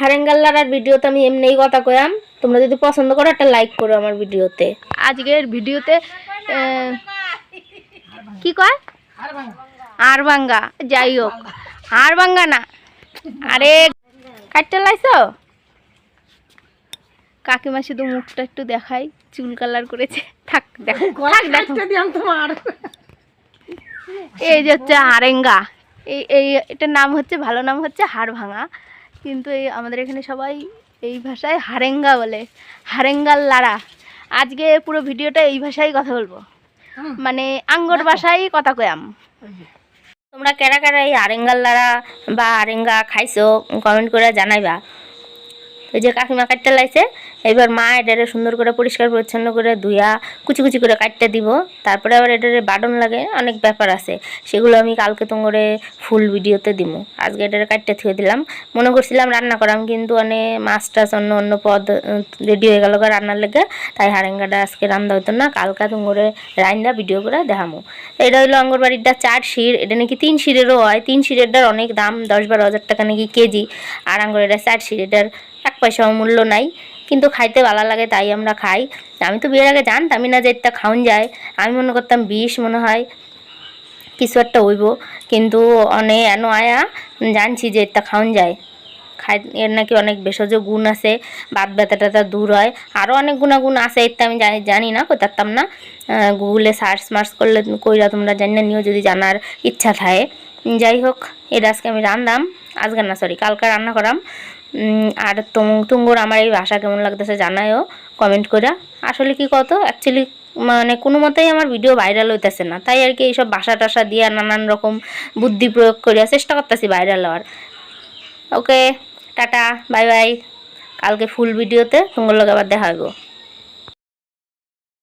হারেঙ্গাল্লার ভিডিওতে আমি এমনিই কথা কয়াম তোমরা যদি পছন্দ করো একটা লাইক করো আমার ভিডিওতে। আজকের ভিডিওতে আহ, কি কয়? আর ভাঙ্গা যাই হোক। আর ভাঙ্গা না। আরে কাটতে লাইছো? কাকিমা শুধু মুখটা একটু দেখাই চুল কালার করেছে। থাক দেখো থাক দেখো। এই যে হচ্ছে হারেঙ্গা এই এই এটার নাম হচ্ছে ভালো নাম হচ্ছে হাড় ভাঙা কিন্তু এই আমাদের এখানে সবাই এই ভাষায় হারেঙ্গা বলে হারেঙ্গাল লাড়া আজকে পুরো ভিডিওটা এই ভাষায় কথা বলব। মানে আঙ্গর ভাষায় কথা কয়াম তোমরা কেরা কেরা এই আরেঙ্গাল লাড়া বা আরেঙ্গা খাইছো কমেন্ট করে জানাইবা। ওই যে কাকিমা কাটতে লাইছে এবার মা এটারে সুন্দর করে পরিষ্কার, পরিচ্ছন্ন করে ধুয়া কুচি কুচি করে কাটতে দিব। তারপরে আবার এটারে বাটন লাগে, অনেক ব্যাপার আছে। সেগুলো আমি কালকে তোমরে ফুল ভিডিওতে দিব আজকে এটারে কাটতে থুয়ে দিলাম। মনে করছিলাম রান্না করাম, কিন্তু মানে মাছ টাছ অন্য অন্য পদ রেডি হয়ে গেল রান্নার লেগে। তাই হারেঙ্গাটা আজকে রান্না হতো না। কালকা তোমরে রান্না ভিডিও করে দেখামো। এটা হইল অঙ্গনবাড়িটা চার শির। এটা নাকি তিন শিরেরও হয়। তিন শিরেরটার অনেক দাম, দশ বারো হাজার টাকা নাকি কেজি। আর আঙ্গুর এটা চার শির এটার এক পয়সাও মূল্য নাই। কিন্তু খাইতে ভালো লাগে, তাই আমরা খাই। আমি তো বিয়ের আগে জানতামই না যে এটা খাওয়ান যায়। আমি মনে করতাম বিষ মনে হয় কিছু একটা হইব। কিন্তু অনেক এন আয়া জানছি যে এটা খাওয়ান যায়। খাই, এর নাকি অনেক ভেষজ গুণ আছে, বাত ব্যথা ট্যাথা দূর হয়। আরও অনেক গুণাগুণ আছে এটা আমি জানি না কোথাতাম না। গুগলে সার্চ মার্চ করলে কইরা তোমরা জানি না নিও যদি জানার ইচ্ছা থাকে। যাই হোক এটা আজকে আমি রান্দাম। আজকে না সরি কালকে রান্না করাম। আর তুঙ্গুর তুঙ্গর আমার এই ভাষা কেমন লাগতেছে জানায়ও কমেন্ট করে। আসলে কি কত? অ্যাকচুয়ালি মানে কোনো মতেই আমার ভিডিও ভাইরাল হইতেছে না। তাই আর কি এইসব ভাষা টাসা দিয়ে নানান রকম বুদ্ধি প্রয়োগ করিয়া চেষ্টা করতেছি ভাইরাল হওয়ার। ওকে টাটা বাই বাই কালকে ফুল ভিডিওতে তোমার লগে আবার দেখা হইব।